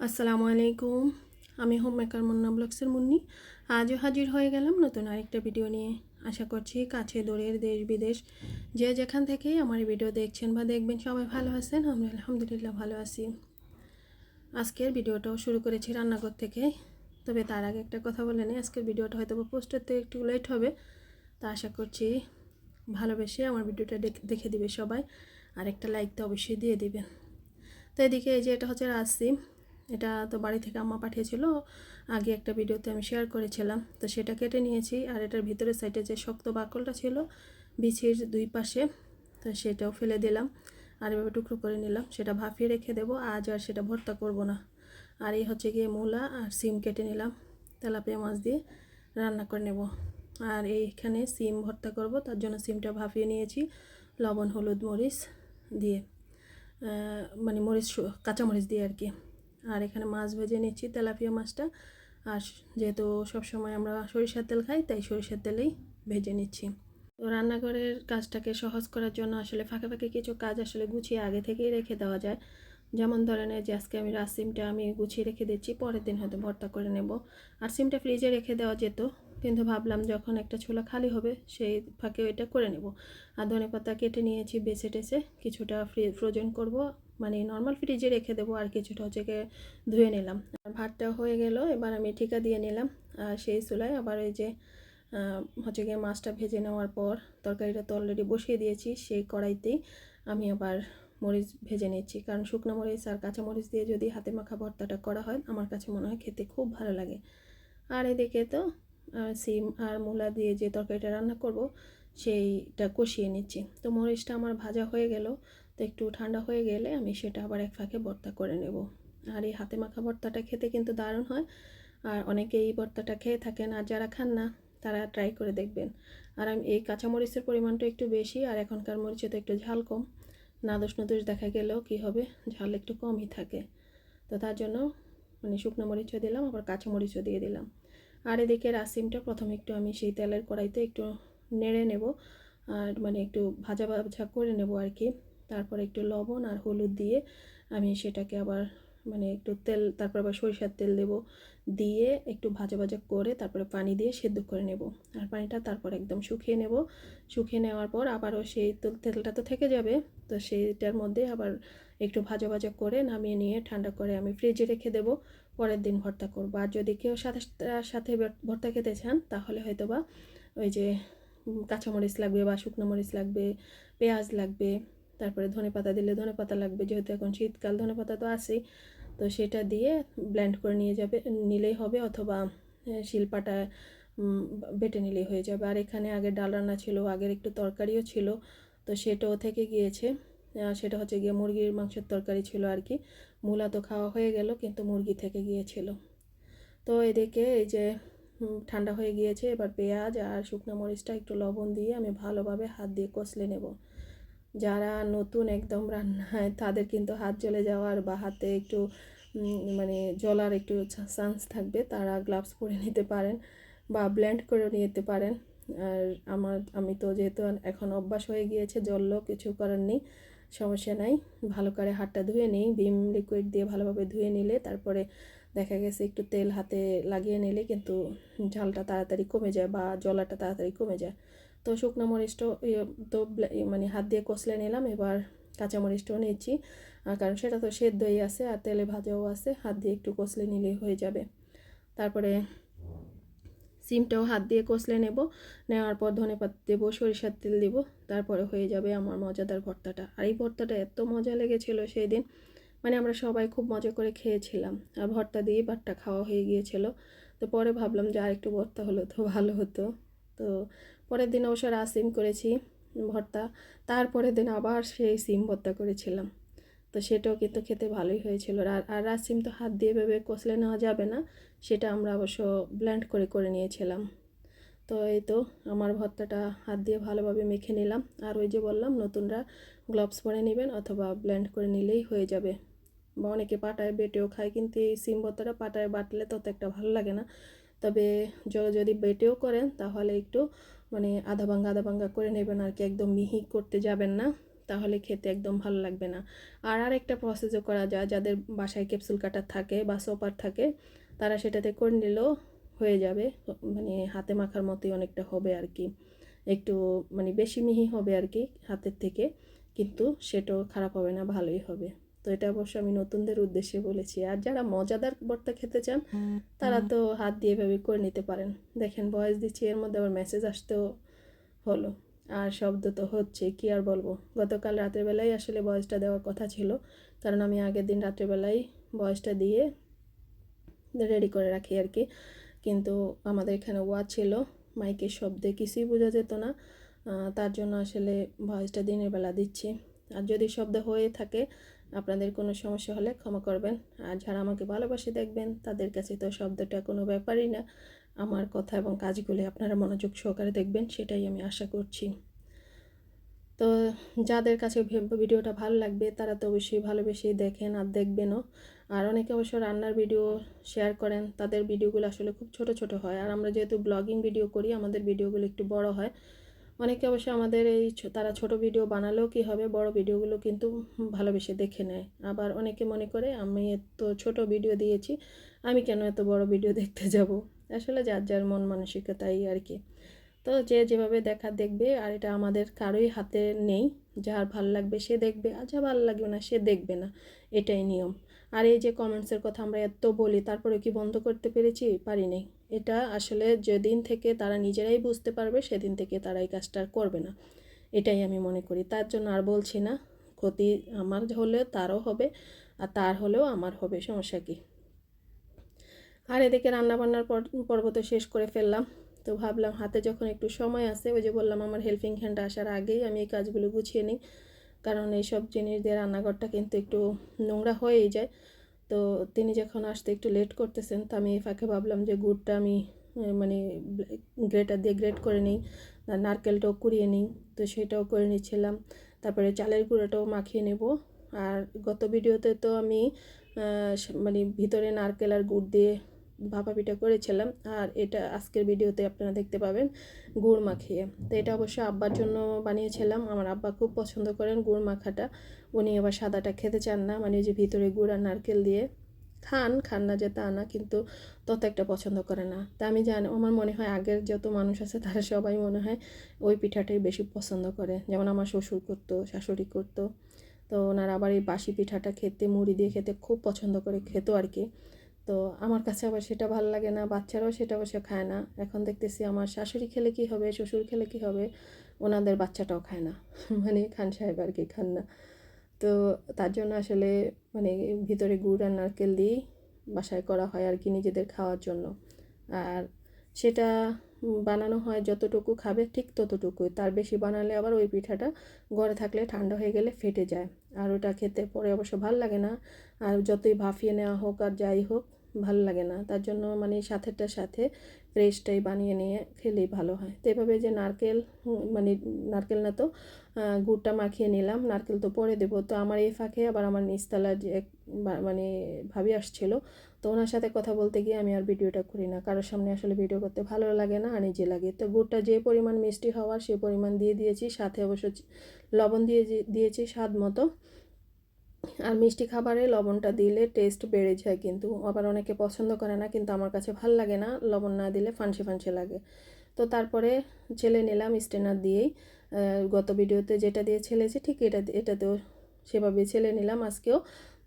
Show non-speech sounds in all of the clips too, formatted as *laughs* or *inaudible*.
আসসালামু আলাইকুম। আমি হোম মেকার মুন্না ব্লগসের মুন্নি। আজও হাজির হয়ে গেলাম নতুন আরেকটা ভিডিও নিয়ে। আশা করছি কাছে দূরের দেশ, বিদেশ, যে যেখান থেকেই আমার ভিডিও দেখছেন বা দেখবেন সবাই ভালো আছেন, আমি আলহামদুলিল্লাহ ভালো আছি। আজকের ভিডিওটাও শুরু করেছি রান্নাঘর থেকে। তবে তার আগে একটা কথা বলে নিই, আজকের ভিডিওটা হয়তো পোস্ট একটু লেট হবে। তা আশা করছি ভালোবেসে আমার ভিডিওটা দেখ- দিবে সবাই। আর একটা লাইক তো অবশ্যই দিয়ে দিবেন। তো এদিকে এই যে এটা হচ্ছে রাসিম এটা তো বাড়ি থেকে আম্মা পাঠিয়েছিল। আগে একটা ভিডিওতে আমি শেয়ার করেছিলাম। তো সেটা কেটে নিয়েছি। আর এটার ভিতরের সাইডে যে শক্ত বাকলটা ছিল, বিছির দুই পাশে, তো সেটাও ফেলে দিলাম। আর এভাবে টুকরো করে নিলাম। সেটা ভাফিয়ে রেখে দেবো। আজ আর সেটা ভর্তা করব না। আর এই হচ্ছে গিয়ে মূলা আর সিম কেটে নিলাম। তেলাপিয়া মাছ দিয়ে রান্না করে নেব। আর এইখানে সিম ভর্তা করব। তার জন্য সিমটা ভাফিয়ে নিয়েছি। লবণ, হলুদ, মরিচ দিয়ে মানে মরিচ, কাঁচামরিচ দিয়ে আর কি। আর এখানে মাছ ভেজে নিচ্ছি তেলাপিয়া মাছটা। আর যেহেতু সবসময় আমরা সরিষার তেল খাই, তাই সরিষার তেলেই ভেজে নিচ্ছি। তো রান্নাঘরের কাজটাকে সহজ করার জন্য আসলে ফাঁকে ফাঁকে কিছু কাজ আসলে গুছিয়ে আগে থেকেই রেখে দেওয়া যায়। যেমন ধরেন যে আজকে আমি রাস সিমটা আমি গুছিয়ে রেখে দিচ্ছি, পরের দিন হয়তো ভর্তা করে নেব। আর সিমটা ফ্রিজে রেখে দেওয়া যেত, কিন্তু ভাবলাম যখন একটা ছোলা খালি হবে সেই ফাঁকে ওইটা করে নেব। আর ধনে পাতা কেটে নিয়েছি বেছে টেছে, কিছুটা ফ্রি, ফ্রোজেন করব মানে নর্মাল ফ্রিজে রেখে দেবো আর কিছুটা হচ্ছে ধুয়ে নিলাম। ভাতটা হয়ে গেল, এবার আমি ঠিকা দিয়ে নিলাম। আর সেই চুলায় আবার ওই যে হচ্ছে গিয়ে মাছটা ভেজে নেওয়ার পর তরকারিটা তো অলরেডি বসিয়ে দিয়েছি, সেই কড়াইতেই আমি আবার মরিচ ভেজে নিচ্ছি। কারণ শুকনো মরিচ আর কাঁচা মরিচ দিয়ে যদি হাতে মাখা ভর্তাটা করা হয়, আমার কাছে মনে হয় খেতে খুব ভালো লাগে। আর এদিকে তো সিম আর মূলা দিয়ে যে তরকারিটা রান্না করব সেইটা কষিয়ে নিচ্ছি। তো মরিচটা আমার ভাজা হয়ে গেল। তো একটু ঠান্ডা হয়ে গেলে আমি সেটা আবার এক ফাঁকে ভর্তা করে নেব। আর এই হাতে মাখা ভর্তাটা খেতে কিন্তু দারুণ হয়। আর অনেকে এই ভর্তাটা খেয়ে থাকেন আর যারা খান না, তারা ট্রাই করে দেখবেন। আর আমি এই কাঁচামরিচের পরিমাণটা একটু বেশি আর এখনকার মরিচে তো একটু ঝাল কম। নাদোষ নদোষ দেখা গেলেও কি হবে? ঝাল একটু কমই থাকে। তো তার জন্য মানে শুকনো মরিচও দিলাম, আবার কাঁচা মরিচও দিয়ে দিলাম। আর এদিকে রাসিমটা প্রথমে একটু আমি সেই তেলের কড়াইতে একটু নেড়ে নেব। আর মানে একটু ভাজা ভাজা করে নেব আর কি তারপর একটু লবণ আর হলুদ দিয়ে আমি সেটাকে আবার মানে একটু তেল, তারপর আবার সরিষার তেল দেব। দিয়ে একটু ভাজা ভাজা করে তারপরে পানি দিয়ে সেদ্ধ করে নেব। আর পানিটা তারপর একদম শুকিয়ে নেব। শুকিয়ে নেওয়ার পর আবারও সেই তেল- তেলটা তো থেকে যাবে। তো সেইটার মধ্যে আবার একটু ভাজা ভাজা করে নামিয়ে নিয়ে ঠান্ডা করে আমি ফ্রিজে রেখে দেব। পরের দিন ভর্তা করব। আর যদি কেউ সাথে সাথে ভর্তা খেতে চান তাহলে হয়তো বা ওই যে কাঁচামরিচ লাগবে বা শুকনো মরিচ লাগবে, পেঁয়াজ লাগবে, তারপরে ধনে পাতা দিলে ধনে পাতা লাগবে, যেহেতু এখন শীতকাল ধনে পাতা তো আছেই, তো সেটা দিয়ে ব্ল্যান্ড করে নিয়ে যাবে, নিলেই হবে অথবা শিলপাটা বেটে নিলেই হয়ে যাবে। আর এখানে আগে ডাল রান্না ছিল, আগের একটু তরকারিও ছিল, তো সেটাও থেকে গিয়েছে। সেটা হচ্ছে গিয়ে মুরগির মাংসের তরকারি ছিল আর কি, মূলা তো খাওয়া হয়ে গেল, কিন্তু মুরগি থেকে গিয়েছিল। তো এদিকে এই যে ঠান্ডা হয়ে গিয়েছে। এবার পেঁয়াজ আর শুকনো মরিচটা একটু লবণ দিয়ে আমি ভালোভাবে হাত দিয়ে কষলে নেব। যারা নতুন একদম রান্নায়, তাদের কিন্তু হাত জ্বলে যাওয়ার বা হাতে একটু মানে জলার একটু চান্স থাকবে, তারা গ্লাভস পরে নিতে পারেন বা ব্ল্যান্ড করে নিতে পারেন। আর আমার, আমি তো যেহেতু এখন অভ্যাস হয়ে গিয়েছে জ্বললেও কিছু করার নেই, সমস্যা নাই। ভালো করে হাতটা ধুয়ে নিই, ভিম লিকুইড দিয়ে ভালোভাবে ধুয়ে নিলে তারপরে দেখা গেছে একটু তেল হাতে লাগিয়ে নিলে কিন্তু ঝালটা তাড়াতাড়ি কমে যায় বা জলাটা তাড়াতাড়ি কমে যায়। তো শুকনো মরিচটাও ইয়ে তো মানে হাত দিয়ে কষলে নিলাম, এবার কাঁচা মরিচটাও নিচ্ছি কারণ সেটা তো সেদ্ধই আছে আর তেলে ভাজাও আছে, হাত দিয়ে একটু কষলে নিলেই হয়ে যাবে। তারপরে সিমটাও হাত দিয়ে কষলে নেব, নেওয়ার পর ধনে পাতা দেবো, সরিষার তেল দেবো, তারপরে হয়ে যাবে আমার মজাদার ভর্তাটা। আর এই ভর্তাটা এত মজা লেগেছিল সেই দিন মানে আমরা সবাই খুব মজা করে খেয়েছিলাম। আর ভর্তা দিয়ে ভাতটা খাওয়া হয়ে গিয়েছিল। তো পরে ভাবলাম যে আর একটু ভর্তা হলো তো ভালো হতো। তো পরের দিন অবশ্য রাস সিম করেছি ভর্তা। তারপরের দিন আবার সেই সিম ভর্তা করেছিলাম। তো সেটাও কিন্তু খেতে ভালোই হয়েছিল। আর আর রাস সিম তো হাত দিয়ে ভেবে কষলে নেওয়া যাবে না, সেটা আমরা অবশ্য ব্ল্যান্ড করে করে নিয়েছিলাম। তো এই তো আমার ভর্তাটা হাত দিয়ে ভালোভাবে মেখে নিলাম। আর ওই যে বললাম, নতুনরা গ্লাভস পরে নেবেন অথবা ব্ল্যান্ড করে নিলেই হয়ে যাবে। বা অনেকে পাটায় বেটেও খায়, কিন্তু এই সিম ভর্তাটা পাটায় বাটলে তত একটা ভালো লাগে না। তবে যদি বেটেও করেন, তাহলে একটু মানে আধা ভাঙ্গা আধা ভাঙ্গা করে নেবেন আর কি, একদম মিহি করতে যাবেন না, তাহলে খেতে একদম ভালো লাগবে না। আর আর একটা প্রসেসও করা যায়, যাদের বাসায় ক্যাপসুল কাটার থাকে বা সোপার থাকে, তারা সেটাতে করে নিলেও হয়ে যাবে মানে হাতে মাখার মতোই অনেকটা হবে আর কি। একটু মানে বেশি মিহি হবে আর কি, হাতের থেকে, কিন্তু সেটাও খারাপ হবে না, ভালোই হবে। তো এটা অবশ্য আমি নতুনদের উদ্দেশ্যে বলেছি। আর যারা মজাদার ভর্তা খেতে চান তারা তো হাত দিয়ে এভাবে করে নিতে পারেন। দেখেন ভয়েস দিচ্ছি এর মধ্যে আবার মেসেজ আসতেও হলো। আর শব্দ তো হচ্ছে কি আর বলব? গতকাল রাতের বেলায় আসলে ভয়েসটা দেওয়ার কথা ছিল কারণ আমি আগের দিন রাত্রেবেলায় ভয়েসটা দিয়ে রেডি করে রাখি আর কি। কিন্তু আমাদের এখানে ওয়া ছিল মাইকের শব্দে কিছুই বোঝা যেত না। তার জন্য আসলে ভয়েসটা দিনের বেলা দিচ্ছি। আর যদি শব্দ হয়ে থাকে আপনাদের কোনো সমস্যা হলে ক্ষমা করবেন। আর যারা আমাকে ভালোবাসে দেখবেন, তাদের কাছে তো শব্দটা কোনো ব্যাপারই না। আমার কথা এবং কাজগুলি আপনারা মনোযোগ সহকারে দেখবেন, সেটাই আমি আশা করছি। তো যাদের কাছে ভিডিওটা ভালো লাগবে, তারা তো অবশ্যই ভালোবেসেই দেখেন আর দেখবেনও। আর অনেকে অবশ্য রান্নার ভিডিও শেয়ার করেন, তাদের ভিডিওগুলো আসলে খুব ছোট ছোট হয়। আর আমরা যেহেতু ব্লগিং ভিডিও করি, আমাদের ভিডিওগুলো একটু বড় হয়। অনেকে অবশ্য আমাদের এই তারা ছোট ভিডিও বানালেও কি হবে? বড় ভিডিওগুলো কিন্তু ভালোবেসে দেখে নেয়। আবার অনেকে মনে করে, আমি এত ছোট ভিডিও দিয়েছি, আমি কেন এত বড় ভিডিও দেখতে যাব? আসলে যার যার মন মানসিকতাই আর কি। তো যে যেভাবে দেখা, দেখবে, আর এটা আমাদের কারোই হাতে নেই। যার ভালো লাগবে সে দেখবে, আর যা ভালো লাগবে না সে দেখবে না। এটাই নিয়ম। আর এই যে কমেন্টসের কথা আমরা এত বলি তারপরে কি বন্ধ করতে পেরেছি? পারি নাই। এটা আসলে যেদিন থেকে তারা নিজেরাই বুঝতে পারবে, সেদিন থেকে তারা এই কাজটা করবে না। এটাই আমি মনে করি। তার জন্য আর বলছি না, ক্ষতি আমার হলে তারও হবে আর তার হলেও আমার হবে, সমস্যা কী? আর এদিকে রান্নাবান্নার পর্ব তো শেষ করে ফেললাম। তো ভাবলাম হাতে যখন একটু সময় আছে, ওই যে বললাম আমার হেল্পিং হ্যান্ড আসার আগেই আমি এই কাজগুলো গুছিয়ে নিই। কারণ এইসব জিনিস দিয়ে রান্নাঘরটা কিন্তু একটু নোংরা হয়েই যায়। তো তিনি যখন আসতে একটু লেট করতেছেন, তো আমি ফাঁকে ভাবলাম যে গুড়টা আমি মানে গ্রেটার দিয়ে গ্রেট করে নিই নারকেলটাও কুড়িয়ে নিই, তো সেটাও করে নিচ্ছিলাম। তারপরে চালের গুঁড়োটাও মাখিয়ে নেব। আর গত ভিডিওতে তো আমি মানে ভিতরে নারকেল আর গুড় দিয়ে ভাপা পিঠা করেছিলাম। আর এটা আজকের ভিডিওতে আপনারা দেখতে পাবেন গুড় মাখিয়ে। তো এটা অবশ্য আব্বার জন্য বানিয়েছিলাম। আমার আব্বা খুব পছন্দ করেন গুড় মাখাটা। উনি আবার সাদাটা খেতে চান না। মানে যে ভিতরে গুড় আর নারকেল দিয়ে খান খান না যে তা না, কিন্তু তত একটা পছন্দ করে না। তা আমি জানি, আমার মনে হয় আগের যত মানুষ আছে, তারা সবাই মনে হয় ওই পিঠাটাই বেশি পছন্দ করে। যেমন আমার শ্বশুর করতো, শাশুড়ি করতো। তো ওনারা আবার এই বাসি পিঠাটা খেতে, মুড়ি দিয়ে খেতে খুব পছন্দ করে, খেত আর কি। তো আমার কাছে আবার সেটা ভালো লাগে না, বাচ্চারাও সেটা অবশ্য খায় না। এখন দেখতেছি আমার শাশুড়ি খেলে কি হবে, শ্বশুর খেলে কি হবে, ওনাদের বাচ্চাটাও খায় না। *laughs* মানে খান সাহেব আর কি খান না। তো তার জন্য আসলে মানে ভিতরে গুড় আর নারকেল দিয়েই বাসায় করা হয় আর কি নিজেদের খাওয়ার জন্য। আর সেটা বানানো হয় যতটুকু খাবে ঠিক ততটুকুই। তার বেশি বানালে আবার ওই পিঠাটা ঘরে থাকলে ঠান্ডা হয়ে গেলে ফেটে যায়। আর ওটা খেতে পরে অবশ্য ভালো লাগে না। আর যতই ভাফিয়ে নেওয়া হোক আর যাই হোক ভালো লাগে না। তার জন্য মানে সাথেরটার সাথে ফ্রেশটাই বানিয়ে নিয়ে খেলেই ভালো হয়। তো এভাবে যে নারকেল মানে নারকেল না তো গুড়টা মাখিয়ে নিলাম। নারকেল তো পরে দেবো। তো আমার এই ফাঁকে আবার আমার নিচতলার যে মানে ভাবি আসছিল, তো ওনার সাথে কথা বলতে গিয়ে আমি আর ভিডিওটা করি না। কারোর সামনে আসলে ভিডিও করতে ভালো লাগে না, আর নিজে লাগে। তো গুড়টা যে পরিমাণ মিষ্টি হওয়ার সে পরিমাণ দিয়ে দিয়েছি। সাথে অবশ্য লবণ দিয়ে দিয়েছি স্বাদ মতো। আর মিষ্টি খাবারে লবণটা দিলে টেস্ট বেড়ে যায় কিন্তু। আবার অনেকে পছন্দ করে না কিন্তু আমার কাছে ভালো লাগে না, লবণ না দিলে ফানসে ফানসে লাগে। তো তারপরে ছেলে নিলাম স্টেনার দিয়েই। গত ভিডিওতে যেটা দিয়ে ছেলেছে ঠিক এটা এটাতেও সেভাবে ছেলে নিলাম আজকেও।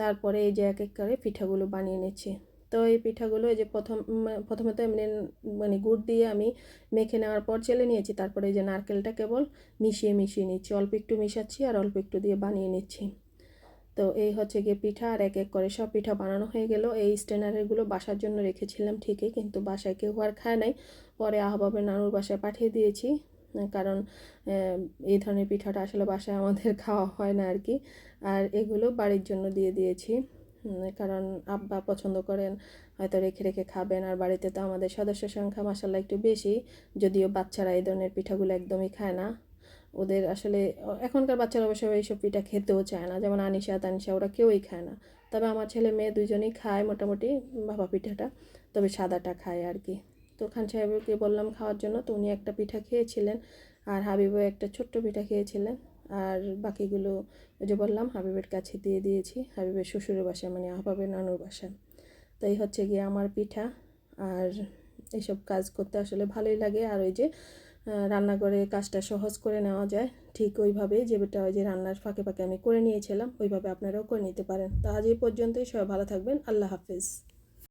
তারপরে এই যে এক এক করে পিঠাগুলো বানিয়ে নিচ্ছি। তো এই পিঠাগুলো এই যে প্রথম প্রথমে তো এমনি মানে গুড় দিয়ে আমি মেখে নেওয়ার পর চেলে নিয়েছি, তারপরে এই যে নারকেলটা কেবল মিশিয়ে মিশিয়ে নিচ্ছি। অল্প একটু মিশাচ্ছি আর অল্প একটু দিয়ে বানিয়ে নিচ্ছি। তো এই হচ্ছে গিয়ে পিঠা আর এক এক করে সব পিঠা বানানো হয়ে গেল। এই স্টেনারগুলো বাসার জন্য রেখেছিলাম ঠিকই, কিন্তু বাসায় কেউ আর খায় নাই। পরে আহবাবের নানুর বাসায় পাঠিয়ে দিয়েছি, কারণ এই ধরনের পিঠাটা আসলে বাসায় আমাদের *laughs* খাওয়া হয় না আর কি। আর এগুলো বাড়ির জন্য দিয়ে দিয়েছি কারণ আব্বা পছন্দ করেন, হয়তো রেখে রেখে খাবেন। আর বাড়িতে তো আমাদের সদস্য সংখ্যা মাসাল্লাহ একটু বেশি, যদিও বাচ্চারা এই ধরনের পিঠাগুলো একদমই খায় না। ওদের আসলে এখনকার বাচ্চারা অবশ্য এইসব পিঠা খেতেও চায় না। যেমন আনিশা, তানিশা, ওরা কেউই খায় না। তবে আমার ছেলে মেয়ে দুজনেই খায় মোটামুটি বাবা পিঠাটা। তবে সাদাটা খায় আর কি। তো খান সাহেবকে বললাম খাওয়ার জন্য, তো উনি একটা পিঠা খেয়েছিলেন আর হাবিবও একটা ছোট্ট পিঠা খেয়েছিলেন। আর বাকিগুলো ওই যে বললাম, হাবিবের কাছে দিয়ে দিয়েছি, হাবিবের শ্বশুরের বাসায় মানে আহবাবের নানুর বাসায়। তো এই হচ্ছে গিয়ে আমার পিঠা। আর এইসব কাজ করতে আসলে ভালোই লাগে। আর ওই যে আহ, রান্নাঘরে কাজটা সহজ করে নেওয়া যায়। ঠিক ওইভাবে যেটা ওই যে রান্নার ফাঁকে ফাঁকে আমি করে নিয়েছিলাম ওইভাবে আপনারাও করে নিতে পারেন। তো আজ এই পর্যন্তই সবাই ভালো থাকবেন আল্লাহ হাফিজ।